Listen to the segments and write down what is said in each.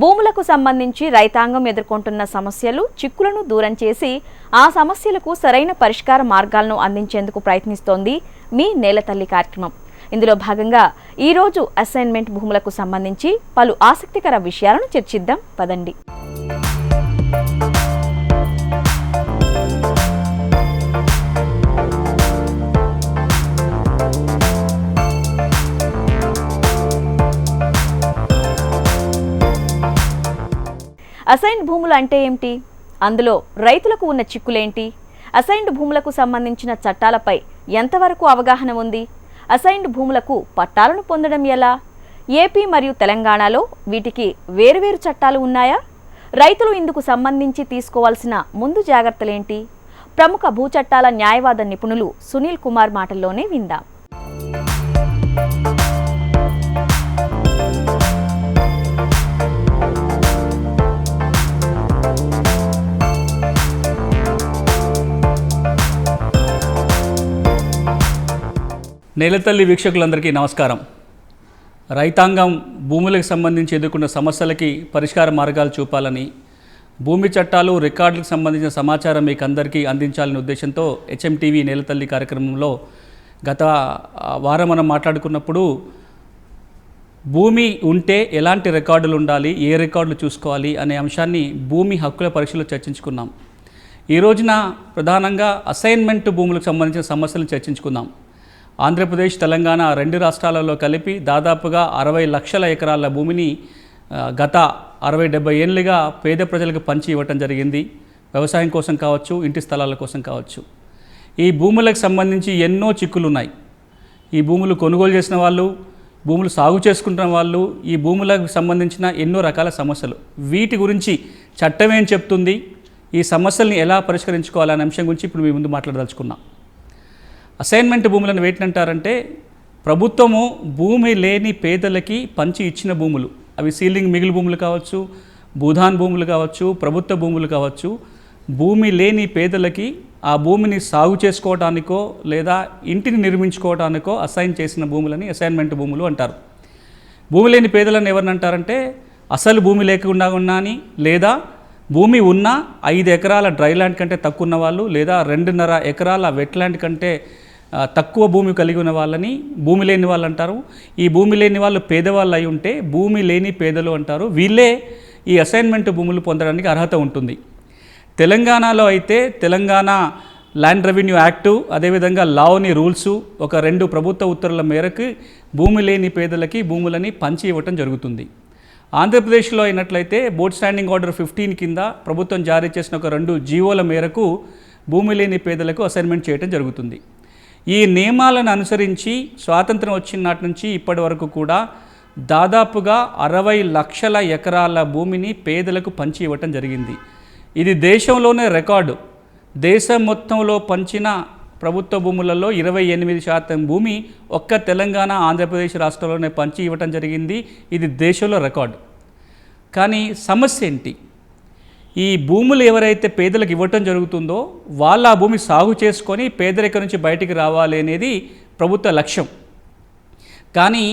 భూములకు సంబంధించి రైతాంగం ఎదుర్కొంటున్న సమస్యలు చిక్కులను దూరం చేసి ఆ సమస్యలకు సరైన పరిష్కార మార్గాలను అందించేందుకు ప్రయత్నిస్తోంది మీ నేలతల్లి కార్యక్రమం. ఇందులో భాగంగా ఈరోజు అసైన్మెంట్ భూములకు సంబంధించి పలు ఆసక్తికర విషయాలను చర్చిద్దాం. పదండి. అసైన్డ్ భూములు అంటే ఏమిటి? అందులో రైతులకు ఉన్న చిక్కులేంటి? అసైన్డ్ భూములకు సంబంధించిన చట్టాలపై ఎంతవరకు అవగాహన ఉంది? అసైన్డ్ భూములకు పట్టాలను పొందడం ఎలా? ఏపీ మరియు తెలంగాణలో వీటికి వేరువేరు చట్టాలు ఉన్నాయా? రైతులు ఇందుకు సంబంధించి తీసుకోవాల్సిన ముందు జాగ్రత్తలేంటి? ప్రముఖ భూ చట్టాల న్యాయవాద నిపుణులు సునీల్ కుమార్ మాటల్లోనే విందాం. నేలతల్లి వీక్షకులందరికీ నమస్కారం. రైతాంగం భూములకు సంబంధించి ఎదుర్కొన్న సమస్యలకి పరిష్కార మార్గాలు చూపాలని భూమి చట్టాలు రికార్డులకు సంబంధించిన సమాచారం మీకు అందరికీ అందించాలనే ఉద్దేశంతో హెచ్ఎంటీవీ నేలతల్లి కార్యక్రమంలో గత వారం మనం మాట్లాడుకున్నప్పుడు భూమి ఉంటే ఎలాంటి రికార్డులు ఉండాలి ఏ రికార్డులు చూసుకోవాలి అనే అంశాన్ని భూమి హక్కుల పరీక్షలో చర్చించుకున్నాం. ఈ రోజున ప్రధానంగా అసైన్మెంట్ భూములకు సంబంధించిన సమస్యలను చర్చించుకుందాం ఆంధ్రప్రదేశ్ తెలంగాణ రెండు రాష్ట్రాలలో కలిపి దాదాపుగా అరవై లక్షల ఎకరాల భూమిని గత అరవై డెబ్బై ఏళ్ళుగా పేద ప్రజలకు పంచి ఇవ్వటం జరిగింది. వ్యవసాయం కోసం కావచ్చు ఇంటి స్థలాల కోసం కావచ్చు. ఈ భూములకు సంబంధించి ఎన్నో చిక్కులు ఉన్నాయి ఈ భూములు కొనుగోలు చేసిన వాళ్ళు భూములు సాగు చేసుకుంటున్న వాళ్ళు ఈ భూములకు సంబంధించిన ఎన్నో రకాల సమస్యలు. వీటి గురించి చట్టం ఏం చెప్తుంది? ఈ సమస్యల్ని ఎలా పరిష్కరించుకోవాలనే అంశం గురించి ఇప్పుడు మీ ముందు మాట్లాడదలుచుకున్నాం. అసైన్మెంట్ భూములను వేటిని అంటారంటే ప్రభుత్వము భూమి లేని పేదలకి పంచి ఇచ్చిన భూములు. అవి సీలింగ్ మిగిలి భూములు కావచ్చు భూధాన్ భూములు కావచ్చు ప్రభుత్వ భూములు కావచ్చు. భూమి లేని పేదలకి ఆ భూమిని సాగు చేసుకోవటానికో లేదా ఇంటిని నిర్మించుకోవటానికో అసైన్ చేసిన భూములని అసైన్మెంట్ భూములు అంటారు. భూమి లేని పేదలను ఎవరిని అంటారంటే అసలు భూమి లేకుండా ఉన్నాని లేదా భూమి ఉన్న ఐదు ఎకరాల డ్రై ల్యాండ్ కంటే తక్కువ ఉన్న వాళ్ళు లేదా రెండున్నర ఎకరాల వెట్ ల్యాండ్ కంటే తక్కువ భూమి కలిగి ఉన్న వాళ్ళని భూమి లేని వాళ్ళు అంటారు. ఈ భూమి లేని వాళ్ళు పేదవాళ్ళు అయి ఉంటే భూమి లేని పేదలు అంటారు. వీళ్ళే ఈ అసైన్మెంట్ భూములు పొందడానికి అర్హత ఉంటుంది. తెలంగాణలో అయితే తెలంగాణ ల్యాండ్ రెవెన్యూ యాక్టు అదేవిధంగా లావుని రూల్సు ఒక రెండు ప్రభుత్వ ఉత్తర్వుల మేరకు భూమి లేని పేదలకి భూములని పంచి ఇవ్వటం జరుగుతుంది. ఆంధ్రప్రదేశ్లో అయినట్లయితే బోర్డ్ స్టాండింగ్ ఆర్డర్ ఫిఫ్టీన్ కింద ప్రభుత్వం జారీ చేసిన ఒక రెండు జీవోల మేరకు భూమి లేని పేదలకు అసైన్మెంట్ చేయడం జరుగుతుంది. ఈ నియమాలను అనుసరించి స్వాతంత్రం వచ్చిన నాటి నుంచి ఇప్పటి వరకు కూడా దాదాపుగా అరవై లక్షల ఎకరాల భూమిని పేదలకు పంచి ఇవ్వటం జరిగింది. ఇది దేశంలోనే రికార్డు. దేశం మొత్తంలో పంచిన ప్రభుత్వ భూములలో ఇరవై ఎనిమిది శాతం భూమి ఒక్క తెలంగాణ ఆంధ్రప్రదేశ్ రాష్ట్రంలోనే పంచి ఇవ్వటం జరిగింది. ఇది దేశంలో రికార్డు. కానీ సమస్య ఏంటి? ఈ భూములు ఎవరైతే పేదలకు ఇవ్వటం జరుగుతుందో వాళ్ళు ఆ భూమి సాగు చేసుకొని పేదరిక నుంచి బయటికి రావాలి అనేది ప్రభుత్వ లక్ష్యం. కానీ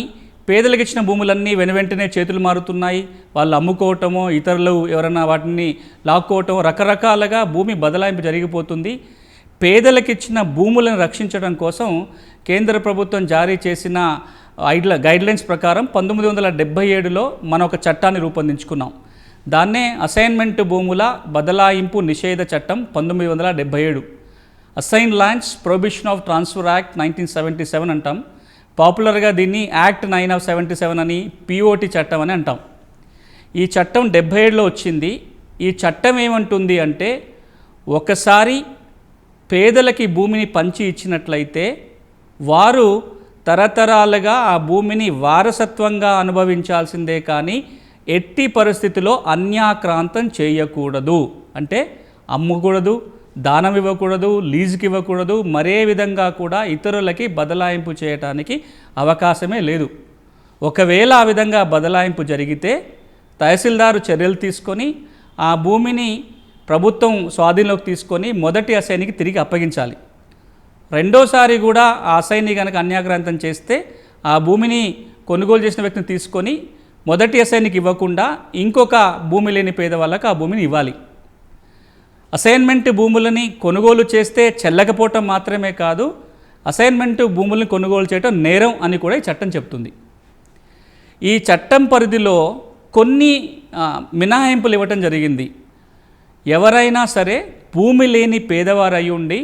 పేదలకు ఇచ్చిన భూములన్నీ వెను వెంటనే చేతులు మారుతున్నాయి. వాళ్ళు అమ్ముకోవటమో ఇతరులు ఎవరైనా వాటిని లాక్కోవటం రకరకాలుగా భూమి బదలాయింపు జరిగిపోతుంది. పేదలకు ఇచ్చిన భూములను రక్షించడం కోసం కేంద్ర ప్రభుత్వం జారీ చేసిన ఐడ్ల గైడ్లైన్స్ ప్రకారం పంతొమ్మిది వందల డెబ్బై ఏడులో మనం ఒక చట్టాన్ని రూపొందించుకున్నాం. దాన్నే అసైన్మెంట్ భూముల బదలాయింపు నిషేధ చట్టం పంతొమ్మిది వందల డెబ్బై ఏడు. Assign lands prohibition of transfer act nineteen seventy seven అంటాం. పాపులర్గా దీన్ని act nine of seventy seven అని పిఓటి చట్టం అని అంటాం. ఈ చట్టం డెబ్బై ఏడులో వచ్చింది. ఈ చట్టం ఏమంటుంది అంటే ఒకసారి పేదలకి భూమిని పంచి ఇచ్చినట్లయితే వారు తరతరాలుగా ఆ భూమిని వారసత్వంగా అనుభవించాల్సిందే కానీ ఎట్టి పరిస్థితిలో అన్యాక్రాంతం చేయకూడదు. అంటే అమ్మకూడదు దానం ఇవ్వకూడదు లీజుకి ఇవ్వకూడదు మరే విధంగా కూడా ఇతరులకి బదలాయింపు చేయటానికి అవకాశమే లేదు. ఒకవేళ ఆ విధంగా బదలాయింపు జరిగితే తహసీల్దారు చర్యలు తీసుకొని ఆ భూమిని ప్రభుత్వం స్వాధీనంలోకి తీసుకొని మొదటి అసైనికి తిరిగి అప్పగించాలి. రెండోసారి కూడా ఆ అసైని కనుక అన్యాక్రాంతం చేస్తే ఆ భూమిని కొనుగోలు చేసిన వ్యక్తిని తీసుకొని మొదటి అసైన్కి ఇవ్వకుండా ఇంకొక భూమి లేని పేదవాళ్ళకు ఆ భూమిని ఇవ్వాలి. అసైన్మెంట్ భూములని కొనుగోలు చేస్తే చెల్లకపోవటం మాత్రమే కాదు అసైన్మెంట్ భూములను కొనుగోలు చేయటం నేరం అని కూడా ఈ చట్టం చెప్తుంది. ఈ చట్టం పరిధిలో కొన్ని మినహాయింపులు ఇవ్వటం జరిగింది. ఎవరైనా సరే భూమి లేని పేదవారు అయి ఉండి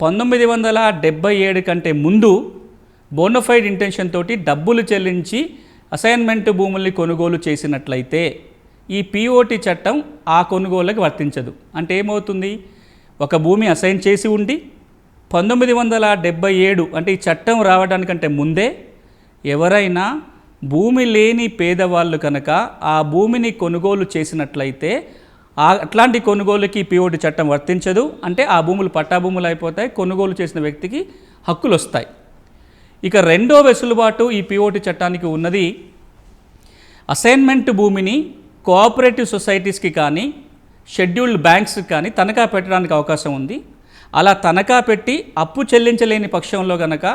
పంతొమ్మిది వందల డెబ్బై ఏడు కంటే ముందు బోనోఫైడ్ ఇంటెన్షన్ తోటి డబ్బులు చెల్లించి అసైన్మెంట్ భూముల్ని కొనుగోలు చేసినట్లయితే ఈ పిఓటి చట్టం ఆ కొనుగోలుకి వర్తించదు. అంటే ఏమవుతుంది? ఒక భూమి అసైన్ చేసి ఉండి పంతొమ్మిది వందల డెబ్బై ఏడు అంటే ఈ చట్టం రావడానికంటే ముందే ఎవరైనా భూమి లేని పేదవాళ్ళు కనుక ఆ భూమిని కొనుగోలు చేసినట్లయితే ఆ అట్లాంటి కొనుగోలుకి పిఓటి చట్టం వర్తించదు. అంటే ఆ భూములు పట్టా భూములు అయిపోతాయి. కొనుగోలు చేసిన వ్యక్తికి హక్కులు వస్తాయి ఇక రెండో వెసులుబాటు ఈ పిఓటి చట్టానికి ఉన్నది. అసైన్మెంట్ భూమిని కోఆపరేటివ్ సొసైటీస్కి కానీ షెడ్యూల్డ్ బ్యాంక్స్కి కానీ తనఖా పెట్టడానికి అవకాశం ఉంది. అలా తనఖా పెట్టి అప్పు చెల్లించలేని పక్షంలో గనక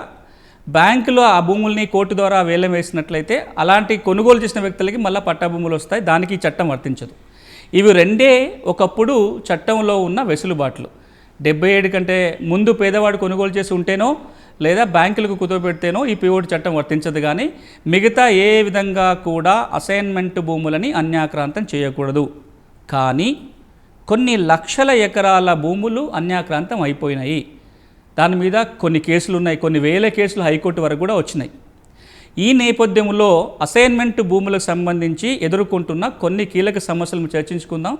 బ్యాంకులో ఆ భూముల్ని కోర్టు ద్వారా వేలం వేసినట్లయితే అలాంటి కొనుగోలు చేసిన వ్యక్తులకి మళ్ళీ పట్టా భూములు వస్తాయి. దానికి చట్టం వర్తించదు. ఇవి రెండే ఒకప్పుడు చట్టంలో ఉన్న వెసులుబాట్లు. డెబ్బై ఏడు కంటే ముందు పేదవాడు కొనుగోలు చేసి ఉంటేనో లేదా బ్యాంకులకు కుదవబెడితేనో ఈ పిఓటి చట్టం వర్తించదు కానీ మిగతా ఏ విధంగా కూడా అసైన్మెంట్ భూములని అన్యాక్రాంతం చేయకూడదు. కానీ కొన్ని లక్షల ఎకరాల భూములు అన్యాక్రాంతం అయిపోయినాయి. దాని మీద కొన్ని కేసులు ఉన్నాయి కొన్ని వేల కేసులు హైకోర్టు వరకు కూడా వచ్చినాయి. ఈ నేపథ్యంలో అసైన్మెంట్ భూములకు సంబంధించి ఎదుర్కొంటున్న కొన్ని కీలక సమస్యలను చర్చించుకుందాం.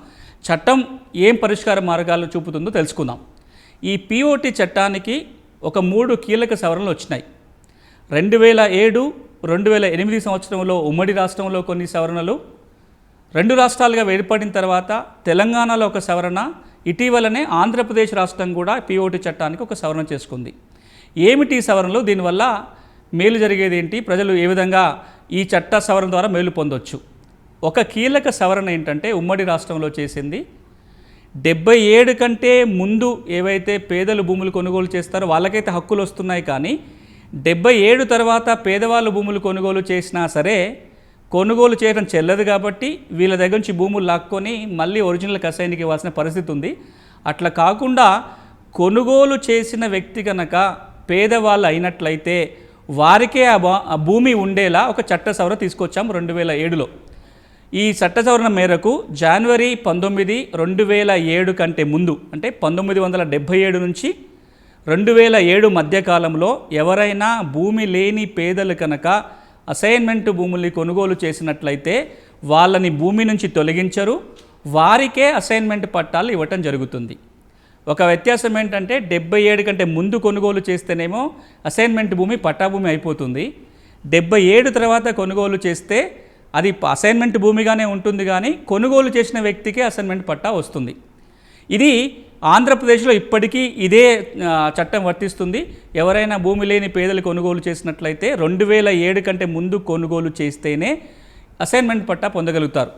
చట్టం ఏం పరిష్కార మార్గాలు చూపుతుందో తెలుసుకుందాం. ఈ పిఓటి చట్టానికి ఒక మూడు కీలక సవరణలు వచ్చినాయి. రెండు వేల ఏడు రెండు వేల ఎనిమిది సంవత్సరంలో ఉమ్మడి రాష్ట్రంలో కొన్ని సవరణలు రెండు రాష్ట్రాలుగా ఏర్పడిన తర్వాత తెలంగాణలో ఒక సవరణ ఇటీవలనే ఆంధ్రప్రదేశ్ రాష్ట్రం కూడా పిఓటి చట్టానికి ఒక సవరణ చేసుకుంది. ఏమిటి ఈ సవరణలు? దీనివల్ల మేలు జరిగేది ఏంటి ప్రజలు ఏ విధంగా ఈ చట్ట సవరణ ద్వారా మేలు పొందొచ్చు? ఒక కీలక సవరణ ఏంటంటే ఉమ్మడి రాష్ట్రంలో చేసింది డెబ్బై ఏడు కంటే ముందు ఏవైతే పేదలు భూములు కొనుగోలు చేస్తారో వాళ్ళకైతే హక్కులు వస్తున్నాయి కానీ డెబ్బై ఏడు తర్వాత పేదవాళ్ళు భూములు కొనుగోలు చేసినా సరే కొనుగోలు చేయడం చెల్లదు కాబట్టి వీళ్ళ దగ్గర నుంచి భూములు లాక్కొని మళ్ళీ ఒరిజినల్ కసాయినికి ఇవ్వాల్సిన పరిస్థితి ఉంది. అట్లా కాకుండా కొనుగోలు చేసిన వ్యక్తి కనుక పేదవాళ్ళు అయినట్లయితే వారికే ఆ ఆ భూమి ఉండేలా ఒక చట్ట సవర తీసుకొచ్చాం రెండు వేల ఏడులో. ఈ చట్ట సవరణ మేరకు జనవరి పంతొమ్మిది రెండు వేల ఏడు కంటే ముందు అంటే పంతొమ్మిది వందల డెబ్భై ఏడు నుంచి రెండు వేల ఏడు మధ్యకాలంలో ఎవరైనా భూమి లేని పేదలు కనుక అసైన్మెంట్ భూముల్ని కొనుగోలు చేసినట్లయితే వాళ్ళని భూమి నుంచి తొలగించరు వారికే అసైన్మెంట్ పట్టాలు ఇవ్వటం జరుగుతుంది. ఒక వ్యత్యాసం ఏంటంటే డెబ్బై ఏడు కంటే ముందు కొనుగోలు చేస్తేనేమో అసైన్మెంట్ భూమి పట్టాభూమి అయిపోతుంది. డెబ్బై ఏడు తర్వాత కొనుగోలు చేస్తే అది అసైన్మెంట్ భూమిగానే ఉంటుంది కానీ కొనుగోలు చేసిన వ్యక్తికే అసైన్మెంట్ పట్టా వస్తుంది. ఇది ఆంధ్రప్రదేశ్లో ఇప్పటికీ ఇదే చట్టం వర్తిస్తుంది. ఎవరైనా భూమి లేని పేదలు కొనుగోలు చేసినట్లయితే రెండు వేల ఏడు కంటే ముందు కొనుగోలు చేస్తేనే అసైన్మెంట్ పట్టా పొందగలుగుతారు.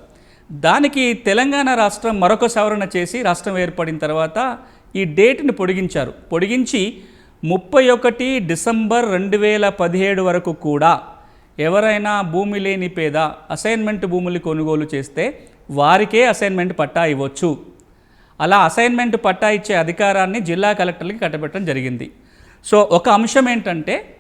దానికి తెలంగాణ రాష్ట్రం మరొక సవరణ చేసి రాష్ట్రం ఏర్పడిన తర్వాత ఈ డేట్ని పొడిగించారు. పొడిగించి ముప్పై ఒకటి డిసెంబర్ రెండు వేల పదిహేడు వరకు కూడా ఎవరైనా భూమి లేని పేద అసైన్మెంట్ భూములు కొనుగోలు చేస్తే వారికే అసైన్మెంట్ పట్టా ఇవ్వచ్చు. అలా అసైన్మెంట్ పట్టా ఇచ్చే అధికారాన్ని జిల్లా కలెక్టర్లకి కట్టబెట్టడం జరిగింది. సో ఒక అంశం ఏంటంటే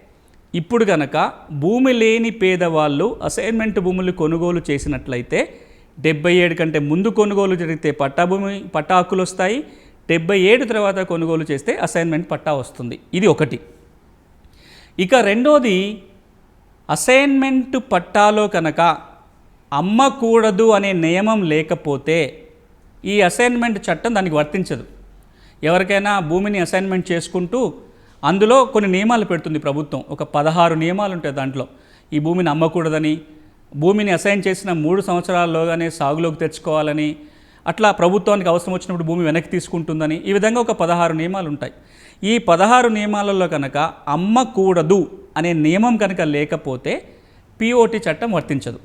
ఇప్పుడు కనుక భూమి లేని పేదవాళ్ళు అసైన్మెంట్ భూములు కొనుగోలు చేసినట్లయితే డెబ్బై ఏడు కంటే ముందు కొనుగోలు జరిగితే పట్టా భూమి పట్టా హక్కులు వస్తాయి. డెబ్బై ఏడు తర్వాత కొనుగోలు చేస్తే అసైన్మెంట్ పట్టా వస్తుంది. ఇది ఒకటి. ఇక రెండోది అసైన్మెంట్ పట్టాలో కనుక అమ్మకూడదు అనే నియమం లేకపోతే ఈ అసైన్మెంట్ చట్టం దానికి వర్తించదు. ఎవరికైనా భూమిని అసైన్మెంట్ చేసుకుంటూ అందులో కొన్ని నియమాలు పెడుతుంది ప్రభుత్వం. ఒక పదహారు నియమాలు ఉంటాయి దాంట్లో. ఈ భూమిని అమ్మకూడదని భూమిని అసైన్ చేసిన మూడు సంవత్సరాల్లోగానే సాగులోకి తెచ్చుకోవాలని అట్లా ప్రభుత్వానికి అవసరం వచ్చినప్పుడు భూమి వెనక్కి తీసుకుంటుందని ఈ విధంగా ఒక పదహారు నియమాలు ఉంటాయి. ఈ పదహారు నియమాలలో కనుక అమ్మకూడదు అనే నియమం కనుక లేకపోతే పిఓటి చట్టం వర్తించదు.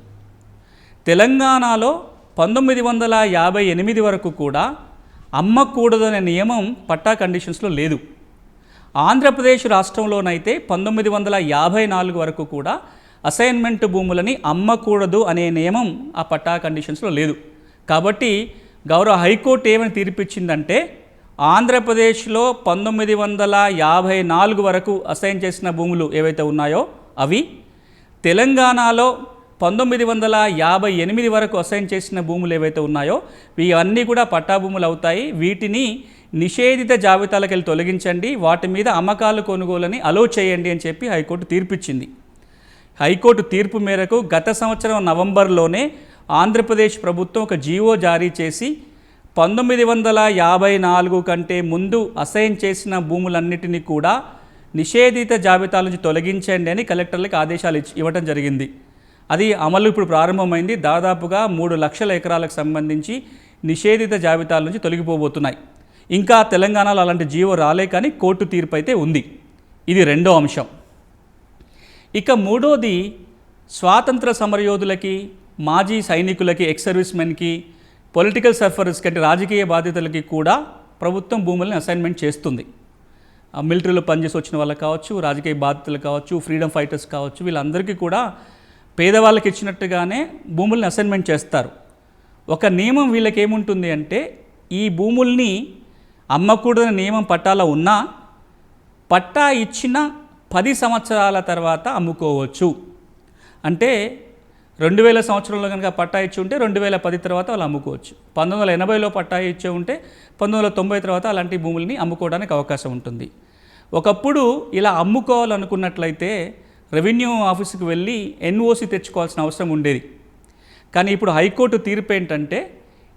తెలంగాణలో పంతొమ్మిది వందల యాభై ఎనిమిది వరకు కూడా అమ్మకూడదు అనే నియమం పట్టా కండిషన్స్లో లేదు. ఆంధ్రప్రదేశ్ రాష్ట్రంలోనైతే పంతొమ్మిది వందల యాభై నాలుగు వరకు కూడా అసైన్మెంట్ భూములని అమ్మకూడదు అనే నియమం ఆ పట్టా కండిషన్స్లో లేదు. కాబట్టి గౌరవ హైకోర్టు ఏమని తీర్పిచ్చిందంటే ఆంధ్రప్రదేశ్లో పంతొమ్మిది వందల యాభై నాలుగు వరకు అసైన్ చేసిన భూములు ఏవైతే ఉన్నాయో అవి తెలంగాణలో పంతొమ్మిది వందల యాభై ఎనిమిది వరకు అసైన్ చేసిన భూములు ఏవైతే ఉన్నాయో ఇవన్నీ కూడా పట్టా భూములు అవుతాయి. వీటిని నిషేధిత జాబితాలకు వెళ్ళి తొలగించండి వాటి మీద అమ్మకాలు కొనుగోలని అలో చేయండి అని చెప్పి హైకోర్టు తీర్పిచ్చింది. హైకోర్టు తీర్పు మేరకు గత సంవత్సరం నవంబర్లోనే ఆంధ్రప్రదేశ్ ప్రభుత్వం ఒక జీవో జారీ చేసి పంతొమ్మిది వందల యాభై నాలుగు కంటే ముందు అసైన్ చేసిన భూములన్నిటినీ కూడా నిషేధిత జాబితా నుంచి తొలగించండి అని కలెక్టర్లకు ఆదేశాలు ఇచ్చి ఇవ్వటం జరిగింది. అది అమలు ఇప్పుడు ప్రారంభమైంది. దాదాపుగా మూడు లక్షల ఎకరాలకు సంబంధించి నిషేధిత జాబితాల నుంచి తొలగిపోబోతున్నాయి. ఇంకా తెలంగాణలో అలాంటి జీవో రాలే కానీ కోర్టు తీర్పు అయితే ఉంది. ఇది రెండో అంశం. ఇక మూడోది స్వాతంత్ర సమరయోధులకి మాజీ సైనికులకి ఎక్స్ సర్వీస్మెన్కి పొలిటికల్ సర్ఫర్స్ కంటే రాజకీయ బాధ్యతలకి కూడా ప్రభుత్వం భూములను అసైన్మెంట్ చేస్తుంది. మిలిటరీలో పనిచేసి వచ్చిన వాళ్ళకి కావచ్చు రాజకీయ బాధితులు కావచ్చు ఫ్రీడమ్ ఫైటర్స్ కావచ్చు వీళ్ళందరికీ కూడా పేదవాళ్ళకి ఇచ్చినట్టుగానే భూముల్ని అసైన్మెంట్ చేస్తారు. ఒక నియమం వీళ్ళకి ఏముంటుంది అంటే ఈ భూముల్ని అమ్మకూడదని నియమం పట్టాలో ఉన్నా పట్టా ఇచ్చిన పది సంవత్సరాల తర్వాత అమ్ముకోవచ్చు. అంటే రెండు వేల సంవత్సరంలో కనుక పట్టా ఇచ్చి ఉంటే రెండు వేల పది తర్వాత వాళ్ళు అమ్ముకోవచ్చు. పంతొమ్మిది వందల ఎనభైలో పట్టా ఇచ్చి ఉంటే పంతొమ్మిది వందల తొంభై తర్వాత అలాంటి భూముల్ని అమ్ముకోవడానికి అవకాశం ఉంటుంది. ఒకప్పుడు ఇలా అమ్ముకోవాలనుకున్నట్లయితే రెవెన్యూ ఆఫీస్కి వెళ్ళి ఎన్ఓసి తెచ్చుకోవాల్సిన అవసరం ఉండేది. కానీ ఇప్పుడు హైకోర్టు తీర్పు ఏంటంటే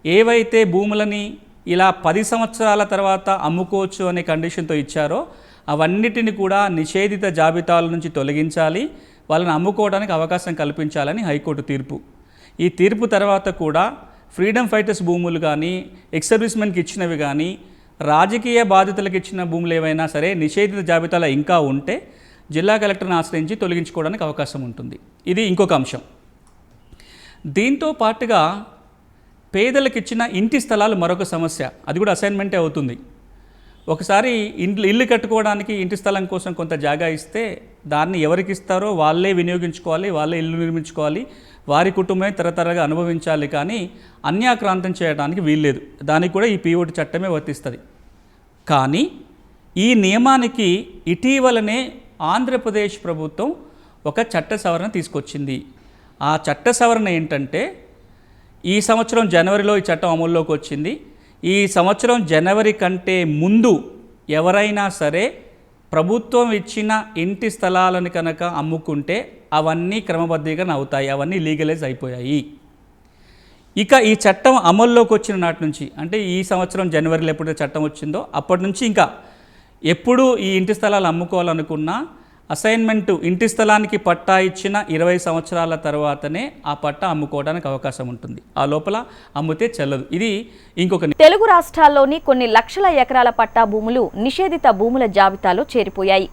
ఏవైతే భూములని ఇలా పది సంవత్సరాల తర్వాత అమ్ముకోవచ్చు అనే కండిషన్తో ఇచ్చారో అవన్నిటిని కూడా నిషేధిత జాబితాల నుంచి తొలగించాలి. వాళ్ళని అమ్ముకోవడానికి అవకాశం కల్పించాలని హైకోర్టు తీర్పు. ఈ తీర్పు తర్వాత కూడా ఫ్రీడమ్ ఫైటర్స్ భూములు కానీ ఎక్స్ సర్వీస్మెన్కి ఇచ్చినవి కానీ రాజకీయ బాధితులకు ఇచ్చిన భూములు ఏవైనా సరే నిషేధిత జాబితాలో ఇంకా ఉంటే జిల్లా కలెక్టర్ని ఆశ్రయించి తొలగించుకోవడానికి అవకాశం ఉంటుంది. ఇది ఇంకొక అంశం. దీంతో పాటుగా పేదలకు ఇచ్చిన ఇంటి స్థలాలు మరొక సమస్య. అది కూడా అసైన్మెంటే అవుతుంది. ఒకసారి ఇండ్లు ఇల్లు కట్టుకోవడానికి ఇంటి స్థలం కోసం కొంత జాగా ఇస్తే దాన్ని ఎవరికి ఇస్తారో వాళ్ళే వినియోగించుకోవాలి వాళ్ళే ఇల్లు నిర్మించుకోవాలి వారి కుటుంబమే తరతరగా అనుభవించాలి కానీ అన్యాక్రాంతం చేయడానికి వీల్లేదు. దానికి కూడా ఈ పీఓటి చట్టమే వర్తిస్తుంది. కానీ ఈ నియమానికి ఇటీవలనే ఆంధ్రప్రదేశ్ ప్రభుత్వం ఒక చట్ట సవరణ తీసుకొచ్చింది. ఆ చట్ట సవరణ ఏంటంటే ఈ సంవత్సరం జనవరిలో ఈ చట్టం అమల్లోకి వచ్చింది. ఈ సంవత్సరం జనవరి కంటే ముందు ఎవరైనా సరే ప్రభుత్వం ఇచ్చిన ఇంటి స్థలాలను కనుక అమ్ముకుంటే అవన్నీ క్రమబద్ధీకరణ అవుతాయి అవన్నీ లీగలైజ్ అయిపోయాయి. ఇక ఈ చట్టం అమల్లోకి వచ్చిన నాటి నుంచి అంటే ఈ సంవత్సరం జనవరిలో ఎప్పుడైతే చట్టం వచ్చిందో అప్పటి నుంచి ఇంకా ఎప్పుడు ఈ ఇంటి స్థలాలు అమ్ముకోవాలనుకున్నా అసైన్మెంట్ ఇంటి స్థలానికి పట్టా ఇచ్చిన ఇరవై సంవత్సరాల తర్వాతనే ఆ పట్టా అమ్ముకోవడానికి అవకాశం ఉంటుంది. ఆ లోపల అమ్మితే చెల్లదు. ఇది ఇంకొక తెలుగు రాష్ట్రాల్లోని కొన్ని లక్షల ఎకరాల పట్టా భూములు నిషేధిత భూముల జాబితాలో చేరిపోయాయి.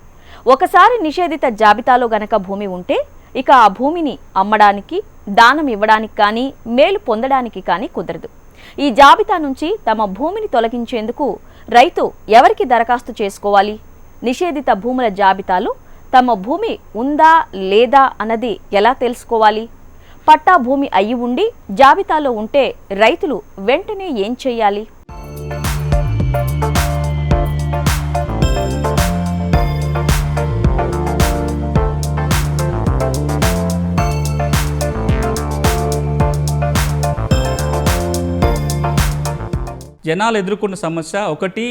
ఒకసారి నిషేధిత జాబితాలో గనక భూమి ఉంటే ఇక ఆ భూమిని అమ్మడానికి దానం ఇవ్వడానికి కానీ మేలు పొందడానికి కానీ కుదరదు. ఈ జాబితా నుంచి తమ భూమిని తొలగించేందుకు రైతు ఎవరికి దరఖాస్తు చేసుకోవాలి? నిషేధిత భూముల జాబితాలో తమ భూమి ఉందా లేదా అన్నది ఎలా తెలుసుకోవాలి? పట్టా భూమి అయి ఉండి జాబితాలో ఉంటే రైతులు వెంటనే ఏం చెయ్యాలి జనాలు ఎదుర్కొన్న సమస్య ఒకటి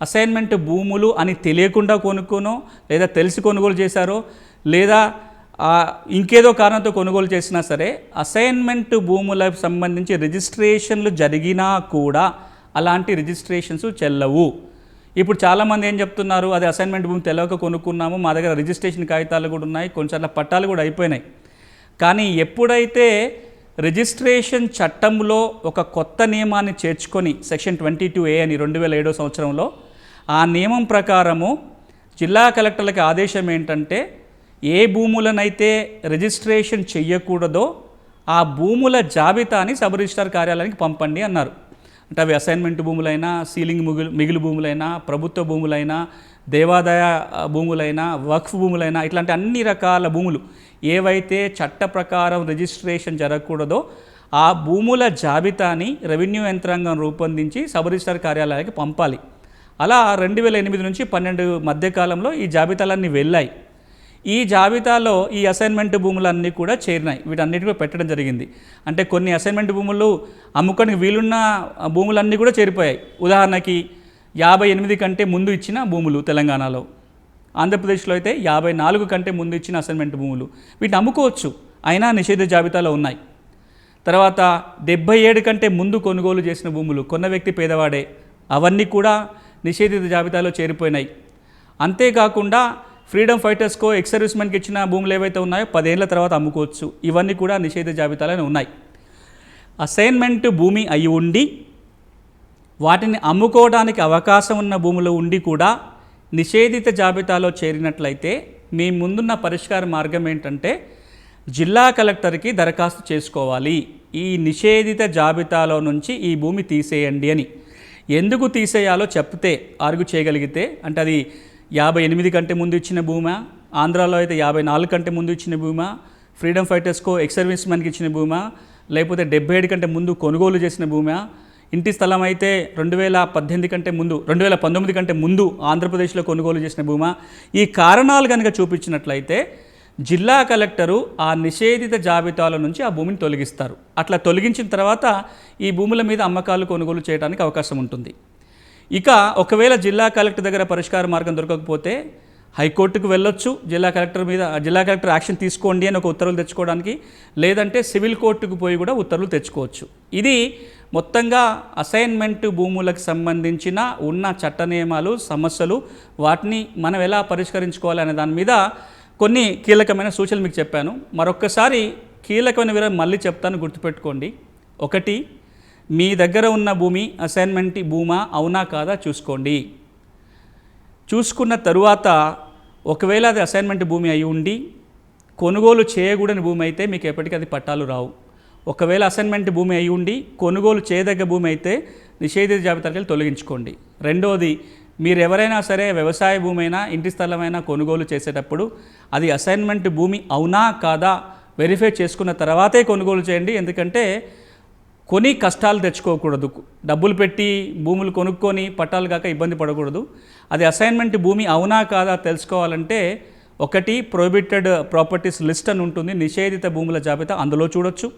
అసైన్మెంట్ భూములు అని తెలియకుండా కొనుక్కోనో లేదా తెలిసి కొనుగోలు చేశారో లేదా ఇంకేదో కారణంతో కొనుగోలు చేసినా సరే అసైన్మెంట్ భూములకు సంబంధించి రిజిస్ట్రేషన్లు జరిగినా కూడా అలాంటి రిజిస్ట్రేషన్స్ చెల్లవు. ఇప్పుడు చాలామంది ఏం చెప్తున్నారు అది అసైన్మెంట్ భూమి తెలియక కొనుక్కున్నాము మా దగ్గర రిజిస్ట్రేషన్ కాగితాలు కూడా ఉన్నాయి కొన్నిసార్లు పట్టాలు కూడా అయిపోయినాయి. కానీ ఎప్పుడైతే రిజిస్ట్రేషన్ చట్టంలో ఒక కొత్త నియమాన్ని చేర్చుకొని సెక్షన్ ట్వంటీ టూ ఏ అని రెండు వేల ఏడో సంవత్సరంలో ఆ నియమం ప్రకారము జిల్లా కలెక్టర్లకు ఆదేశం ఏంటంటే ఏ భూములనైతే రిజిస్ట్రేషన్ చెయ్యకూడదో ఆ భూముల జాబితాని సబ్ రిజిస్టార్ కార్యాలయానికి పంపండి అన్నారు. అంటే అవి అసైన్మెంట్ భూములైనా సీలింగ్ మిగులు మిగులు భూములైనా ప్రభుత్వ భూములైనా దేవాదాయ భూములైనా వక్ఫ్ భూములైనా ఇట్లాంటి అన్ని రకాల భూములు ఏవైతే చట్ట ప్రకారం రిజిస్ట్రేషన్ జరగకూడదో ఆ భూముల జాబితాని రెవెన్యూ యంత్రాంగం రూపొందించి సబ్ రిజిస్టర్ కార్యాలయానికి పంపాలి. అలా రెండు వేల ఎనిమిది నుంచి పన్నెండు మధ్యకాలంలో ఈ జాబితాలన్నీ వెళ్ళాయి. ఈ జాబితాలో ఈ అసైన్మెంట్ భూములన్నీ కూడా చేరినాయి. వీటన్నిటిలో పెట్టడం జరిగింది. అంటే కొన్ని అసైన్మెంట్ భూములు అమ్ముకోనికి వీలున్న భూములన్నీ కూడా చేరిపోయాయి. ఉదాహరణకి యాభై ఎనిమిది కంటే ముందు ఇచ్చిన భూములు తెలంగాణలో. ఆంధ్రప్రదేశ్లో అయితే యాభై నాలుగు కంటే ముందు ఇచ్చిన అసైన్మెంట్ భూములు. వీటిని అమ్ముకోవచ్చు. అయినా నిషేధ జాబితాలో ఉన్నాయి. తర్వాత డెబ్బై ఏడు కంటే ముందు కొనుగోలు చేసిన భూములు. కొన్న వ్యక్తి పేదవాడే. అవన్నీ కూడా నిషేధిత జాబితాలో చేరిపోయినాయి. అంతేకాకుండా ఫ్రీడమ్ ఫైటర్స్కో ఎక్స్ సర్వీస్మెన్కి ఇచ్చిన భూములు ఏవైతే ఉన్నాయో పదేళ్ళ తర్వాత అమ్ముకోవచ్చు. ఇవన్నీ కూడా నిషేధ జాబితాలోనే ఉన్నాయి. అసైన్మెంట్ భూమి అయి ఉండి వాటిని అమ్ముకోవడానికి అవకాశం ఉన్న భూములు ఉండి కూడా నిషేధిత జాబితాలో చేరినట్లయితే మీ ముందున్న పరిష్కార మార్గం ఏంటంటే జిల్లా కలెక్టర్కి దరఖాస్తు చేసుకోవాలి. ఈ నిషేధిత జాబితాలో నుంచి ఈ భూమి తీసేయండి అని. ఎందుకు తీసేయాలో చెప్తే ఆర్గు చేయగలిగితే అంటే అది యాభై ఎనిమిది కంటే ముందు ఇచ్చిన భూమా ఆంధ్రాలో అయితే యాభై నాలుగు కంటే ముందు ఇచ్చిన భూమా ఫ్రీడమ్ ఫైటర్స్కో ఎక్స్ సర్వీస్ మ్యాన్కి ఇచ్చిన భూమా లేకపోతే డెబ్బై ఏడు కంటే ముందు కొనుగోలు చేసిన భూమా ఇంటి స్థలం అయితే రెండు వేల పద్దెనిమిది కంటే ముందు రెండు వేల పంతొమ్మిది కంటే ముందు ఆంధ్రప్రదేశ్లో కొనుగోలు చేసిన భూమా ఈ కారణాలు కనుక చూపించినట్లయితే జిల్లా కలెక్టరు ఆ నిషేధిత జాబితాల నుంచి ఆ భూమిని తొలగిస్తారు. అట్లా తొలగించిన తర్వాత ఈ భూముల మీద అమ్మకాలు కొనుగోలు చేయడానికి అవకాశం ఉంటుంది. ఇక ఒకవేళ జిల్లా కలెక్టర్ దగ్గర పరిష్కార మార్గం దొరకకపోతే హైకోర్టుకు వెళ్ళొచ్చు. జిల్లా కలెక్టర్ మీద జిల్లా కలెక్టర్ యాక్షన్ తీసుకోండి అని ఒక ఉత్తర్వులు తెచ్చుకోవడానికి లేదంటే సివిల్ కోర్టుకు పోయి కూడా ఉత్తర్వులు తెచ్చుకోవచ్చు. ఇది మొత్తంగా అసైన్మెంట్ భూములకు సంబంధించిన ఉన్న చట్ట నియమాలు సమస్యలు వాటిని మనం ఎలా పరిష్కరించుకోవాలి అనే దాని మీద కొన్ని కీలకమైన సూచనలు మీకు చెప్పాను. మరొక్కసారి కీలకమైన వివరం మళ్ళీ చెప్తాను గుర్తుపెట్టుకోండి. ఒకటి మీ దగ్గర ఉన్న భూమి అసైన్మెంట్ భూమా? అవునా కాదా? చూసుకోండి. చూసుకున్న తరువాత ఒకవేళ అది అసైన్మెంట్ భూమి అయి ఉండి కొనుగోలు చేయకూడని భూమి అయితే మీకు ఎప్పటికీ అది పట్టాలు రావు. ఒకవేళ అసైన్మెంట్ భూమి అయి ఉండి కొనుగోలు చేయదగ్గ భూమి అయితే నిషేధిత జాబితాకి తొలగించుకోండి. రెండోది మీరు ఎవరైనా సరే వ్యవసాయ భూమి అయినా ఇంటి స్థలమైనా కొనుగోలు చేసేటప్పుడు అది అసైన్మెంట్ భూమి అవునా కాదా వెరిఫై చేసుకున్న తర్వాతే కొనుగోలు చేయండి. ఎందుకంటే కొని కష్టాలు తెచ్చుకోకూడదు. డబ్బులు పెట్టి భూములు కొనుక్కొని పట్టాలు కాక ఇబ్బంది పడకూడదు. అది అసైన్మెంట్ భూమి అవునా కాదా తెలుసుకోవాలంటే ఒకటి ప్రొహిబిటెడ్ ప్రాపర్టీస్ లిస్ట్ అని ఉంటుంది. నిషేధిత భూముల జాబితా అందులో చూడొచ్చు.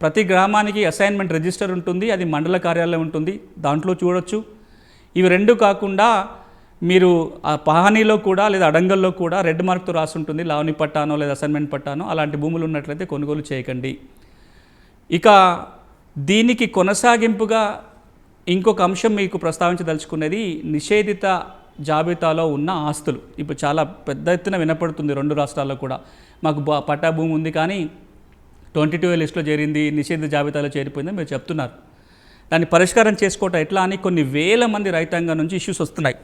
ప్రతి గ్రామానికి అసైన్మెంట్ రిజిస్టర్ ఉంటుంది. అది మండల కార్యాలయం ఉంటుంది. దాంట్లో చూడొచ్చు. ఇవి రెండు కాకుండా మీరు ఆ పహానీలో కూడా లేదా అడంగల్లో కూడా రెడ్ మార్క్తో రాసి ఉంటుంది లావణి పట్టానో లేదా అసైన్మెంట్ పట్టానో అలాంటి భూములు ఉన్నట్లయితే కొనుగోలు చేయకండి. ఇక దీనికి కొనసాగింపుగా ఇంకొక అంశం మీకు ప్రస్తావించదలుచుకునేది నిషేధిత జాబితాలో ఉన్న ఆస్తులు. ఇప్పుడు చాలా పెద్ద ఎత్తున వినపడుతుంది రెండు రాష్ట్రాల్లో కూడా. మాకు పట్టా భూమి ఉంది కానీ ట్వంటీ టూ లిస్టులో చేరింది నిషేధిత జాబితాలో చేరిపోయిందని మీరు చెప్తున్నారు. దాన్ని పరిష్కారం చేసుకోవటం ఎట్లా అని కొన్ని వేల మంది రైతాంగం నుంచి ఇష్యూస్ వస్తున్నాయి.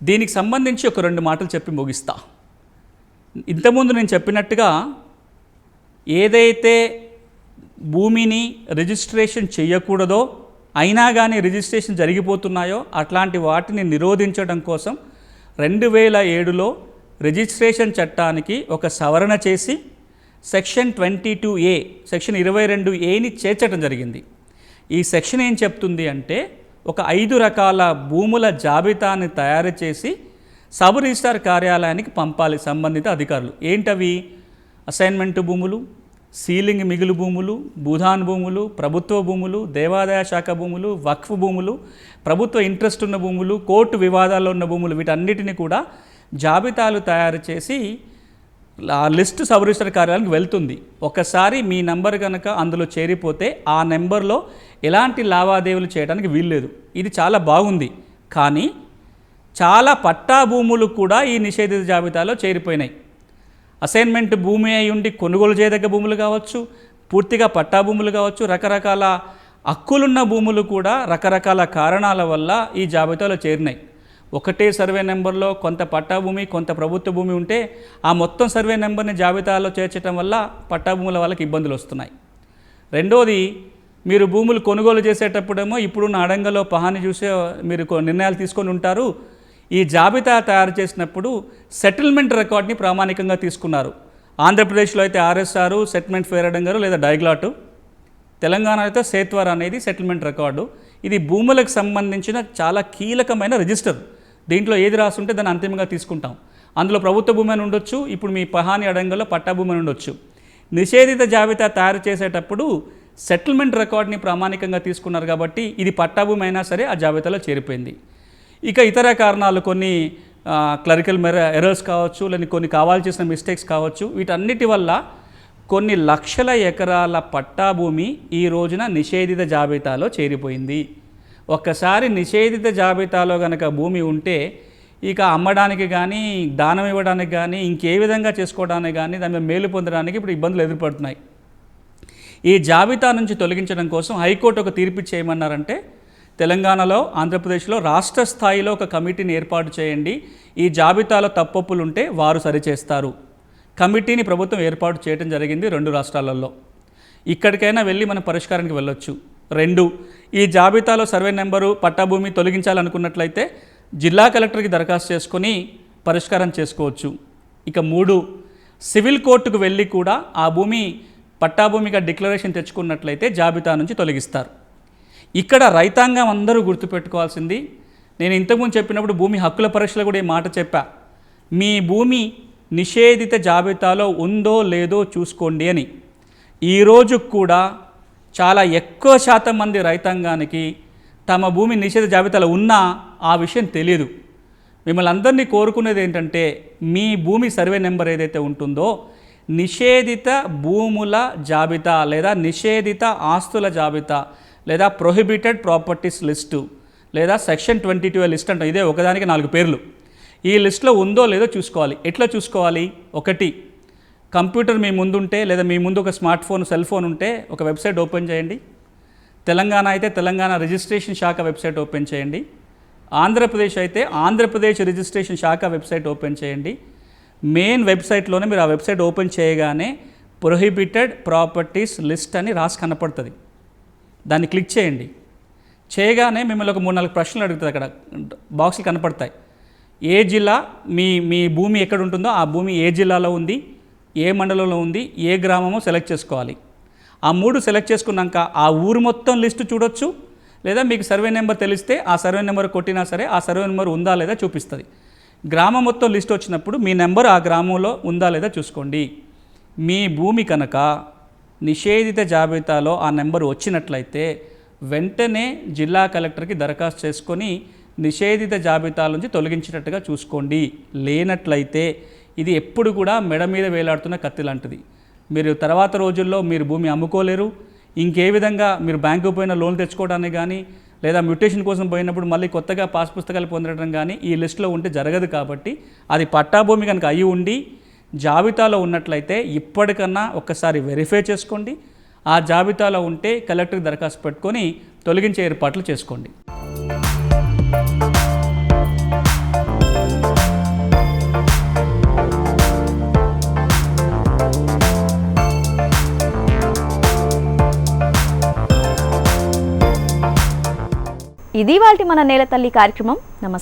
దీనికి సంబంధించి ఒక రెండు మాటలు చెప్పి ముగిస్తా. ఇంతకుముందు నేను చెప్పినట్టుగా ఏదైతే భూమిని రిజిస్ట్రేషన్ చేయకూడదో అయినా కానీ రిజిస్ట్రేషన్ జరిగిపోతున్నాయో అట్లాంటి వాటిని నిరోధించడం కోసం రెండు వేల ఏడులో రిజిస్ట్రేషన్ చట్టానికి ఒక సవరణ చేసి section twenty two A section ఇరవై రెండు ఏని చేర్చడం జరిగింది. ఈ సెక్షన్ ఏం చెప్తుంది అంటే ఒక ఐదు రకాల భూముల జాబితాని తయారు చేసి సబ్ రిజిస్టార్ కార్యాలయానికి పంపాలి సంబంధిత అధికారులు. ఏంటవి? అసైన్మెంట్ భూములు సీలింగ్ మిగులు భూములు భూధాన్ భూములు ప్రభుత్వ భూములు దేవాదాయ శాఖ భూములు వక్ఫ్ భూములు ప్రభుత్వ ఇంట్రెస్ట్ ఉన్న భూములు కోర్టు వివాదాల్లో ఉన్న భూములు వీటన్నిటిని కూడా జాబితాలు తయారు చేసి ఆ లిస్ట్ సబ్ రిజిస్టర్ కార్యాలయానికి వెళ్తుంది. ఒకసారి మీ నెంబర్ కనుక అందులో చేరిపోతే ఆ నెంబర్లో ఎలాంటి లావాదేవీలు చేయడానికి వీల్లేదు. ఇది చాలా బాగుంది. కానీ చాలా పట్టా భూములు కూడా ఈ నిషేధిత జాబితాలో చేరిపోయినాయి. అసైన్మెంట్ భూమి అయి ఉండి కొనుగోలు చేయదగ్గ భూములు కావచ్చు పూర్తిగా పట్టా భూములు కావచ్చు రకరకాల హక్కులున్న భూములు కూడా రకరకాల కారణాల వల్ల ఈ జాబితాలో చేరినాయి. ఒకటే సర్వే నెంబర్లో కొంత పట్టా భూమి కొంత ప్రభుత్వ భూమి ఉంటే ఆ మొత్తం సర్వే నెంబర్ని జాబితాలో చేర్చడం వల్ల పట్టా భూముల వాళ్ళకి ఇబ్బందులు వస్తున్నాయి. రెండోది మీరు భూములు కొనుగోలు చేసేటప్పుడేమో ఇప్పుడున్న అడంగలో పహాని చూసే మీరు నిర్ణయాలు తీసుకొని ఉంటారు. ఈ జాబితా తయారు చేసినప్పుడు సెటిల్మెంట్ రికార్డ్ని ప్రామాణికంగా తీసుకున్నారు. ఆంధ్రప్రదేశ్లో అయితే ఆర్ఎస్ఆర్ సెటిల్మెంట్ ఫేర్ గారు లేదా డైగ్లాటు తెలంగాణ అయితే సేత్వర్ అనేది సెటిల్మెంట్ రికార్డు. ఇది భూములకు సంబంధించిన చాలా కీలకమైన రిజిస్టర్. దీంట్లో ఏది రాసుంటే దాన్ని అంతిమంగా తీసుకుంటాం. అందులో ప్రభుత్వ భూమి అని ఉండొచ్చు ఇప్పుడు మీ పహాని అడంగంలో పట్టా భూమి అని ఉండొచ్చు. నిషేధిత జాబితా తయారు చేసేటప్పుడు సెటిల్మెంట్ రికార్డ్ని ప్రామాణికంగా తీసుకున్నారు కాబట్టి ఇది పట్టాభూమి అయినా సరే ఆ జాబితాలో చేరిపోయింది. ఇక ఇతర కారణాలు కొన్ని క్లరికల్ మెర ఎర్రర్స్ కావచ్చు లేని కొన్ని కావాల్సిన మిస్టేక్స్ కావచ్చు వీటన్నిటి వల్ల కొన్ని లక్షల ఎకరాల పట్టా భూమి ఈ రోజున నిషేధిత జాబితాలో చేరిపోయింది. ఒక్కసారి నిషేధిత జాబితాలో కనుక భూమి ఉంటే ఇక అమ్మడానికి కానీ దానం ఇవ్వడానికి కానీ ఇంకే విధంగా చేసుకోవడానికి కానీ దాని మీద మేలు పొందడానికి ఇప్పుడు ఇబ్బందులు ఎదురుపడుతున్నాయి. ఈ జాబితా నుంచి తొలగించడం కోసం హైకోర్టు ఒక తీర్పు చేయమన్నారంటే తెలంగాణలో ఆంధ్రప్రదేశ్లో రాష్ట్ర స్థాయిలో ఒక కమిటీని ఏర్పాటు చేయండి. ఈ జాబితాలో తప్పప్పులు ఉంటే వారు సరిచేస్తారు. కమిటీని ప్రభుత్వం ఏర్పాటు చేయడం జరిగింది రెండు రాష్ట్రాలలో. ఇక్కడికైనా వెళ్ళి మనం పరిష్కారానికి వెళ్ళొచ్చు. రెండు. ఈ జాబితాలో సర్వే నెంబరు పట్టాభూమి తొలగించాలనుకున్నట్లయితే జిల్లా కలెక్టర్కి దరఖాస్తు చేసుకొని పరిష్కారం చేసుకోవచ్చు. ఇక మూడు సివిల్ కోర్టుకు వెళ్ళి కూడా ఆ భూమి పట్టాభూమిగా డిక్లరేషన్ తెచ్చుకున్నట్లయితే జాబితా నుంచి తొలగిస్తారు. ఇక్కడ రైతాంగం అందరూ గుర్తుపెట్టుకోవాల్సింది నేను ఇంతకుముందు చెప్పినప్పుడు భూమి హక్కుల పరీక్షలో కూడా ఈ మాట చెప్పా. మీ భూమి నిషేధిత జాబితాలో ఉందో లేదో చూసుకోండి అని. ఈరోజు కూడా చాలా ఎక్కువ శాతం మంది రైతాంగానికి తమ భూమి నిషేధ జాబితాలో ఉన్నా ఆ విషయం తెలియదు మిమ్మల్ని అందరినీ కోరుకునేది ఏంటంటే మీ భూమి సర్వే నెంబర్ ఏదైతే ఉంటుందో నిషేధిత భూముల జాబితా లేదా నిషేధిత ఆస్తుల జాబితా లేదా ప్రొహిబిటెడ్ ప్రాపర్టీస్ లిస్టు లేదా సెక్షన్ ట్వంటీ టూ లిస్ట్ అంటే. ఇదే ఒకదానికి నాలుగు పేర్లు. ఈ లిస్ట్లో ఉందో లేదో చూసుకోవాలి. ఎట్లా చూసుకోవాలి? ఒకటి కంప్యూటర్ మీ ముందుంటే లేదా మీ ముందు ఒక స్మార్ట్ ఫోన్ సెల్ ఫోన్ ఉంటే ఒక వెబ్సైట్ ఓపెన్ చేయండి. తెలంగాణ అయితే తెలంగాణ రిజిస్ట్రేషన్ శాఖ వెబ్సైట్ ఓపెన్ చేయండి. ఆంధ్రప్రదేశ్ అయితే ఆంధ్రప్రదేశ్ రిజిస్ట్రేషన్ శాఖ వెబ్సైట్ ఓపెన్ చేయండి. మెయిన్ వెబ్సైట్లోనే మీరు ఆ వెబ్సైట్ ఓపెన్ చేయగానే ప్రొహిబిటెడ్ ప్రాపర్టీస్ లిస్ట్ అని రాసి కనపడుతుంది. దాన్ని క్లిక్ చేయండి. చేయగానే మిమ్మల్ని ఒక మూడు నాలుగు ప్రశ్నలు అడుగుతుంది అక్కడ. బాక్సులు కనపడతాయి. ఏ జిల్లా మీ మీ భూమి ఎక్కడ ఉంటుందో ఆ భూమి ఏ జిల్లాలో ఉంది? ఏ మండలంలో ఉంది ఏ గ్రామమో సెలెక్ట్ చేసుకోవాలి. ఆ మూడు సెలెక్ట్ చేసుకున్నాక ఆ ఊరు మొత్తం లిస్టు చూడొచ్చు లేదా మీకు సర్వే నెంబర్ తెలిస్తే ఆ సర్వే నెంబర్ కొట్టినా సరే ఆ సర్వే నెంబర్ ఉందా లేదా చూపిస్తుంది. గ్రామం మొత్తం లిస్ట్ వచ్చినప్పుడు మీ నెంబర్ ఆ గ్రామంలో ఉందా లేదా చూసుకోండి. మీ భూమి కనుక నిషేధిత జాబితాలో ఆ నెంబర్ వచ్చినట్లయితే వెంటనే జిల్లా కలెక్టర్కి దరఖాస్తు చేసుకొని నిషేధిత జాబితాల నుంచి తొలగించేటట్టుగా చూసుకోండి. లేనట్లయితే ఇది ఎప్పుడు కూడా మెడ మీద వేలాడుతున్న కత్తి లాంటిది. మీరు తర్వాత రోజుల్లో మీరు భూమి అమ్ముకోలేరు. ఇంకే విధంగా మీరు బ్యాంకు పోయిన లోన్ తెచ్చుకోవడానికి కానీ లేదా మ్యూటేషన్ కోసం పోయినప్పుడు మళ్ళీ కొత్తగా పాస్ పుస్తకాలు పొందడం కానీ ఈ లిస్టులో ఉంటే జరగదు కాబట్టి అది పట్టాభూమి కనుక అయి ఉండి జాబితాలో ఉన్నట్లయితే ఇప్పటికన్నా ఒక్కసారి వెరిఫై చేసుకోండి. ఆ జాబితాలో ఉంటే కలెక్టర్కి దరఖాస్తు పెట్టుకొని తొలగించే ఏర్పాట్లు చేసుకోండి. ఇది వాళ్ళ మన నేల తల్లి కార్యక్రమం. నమస్తే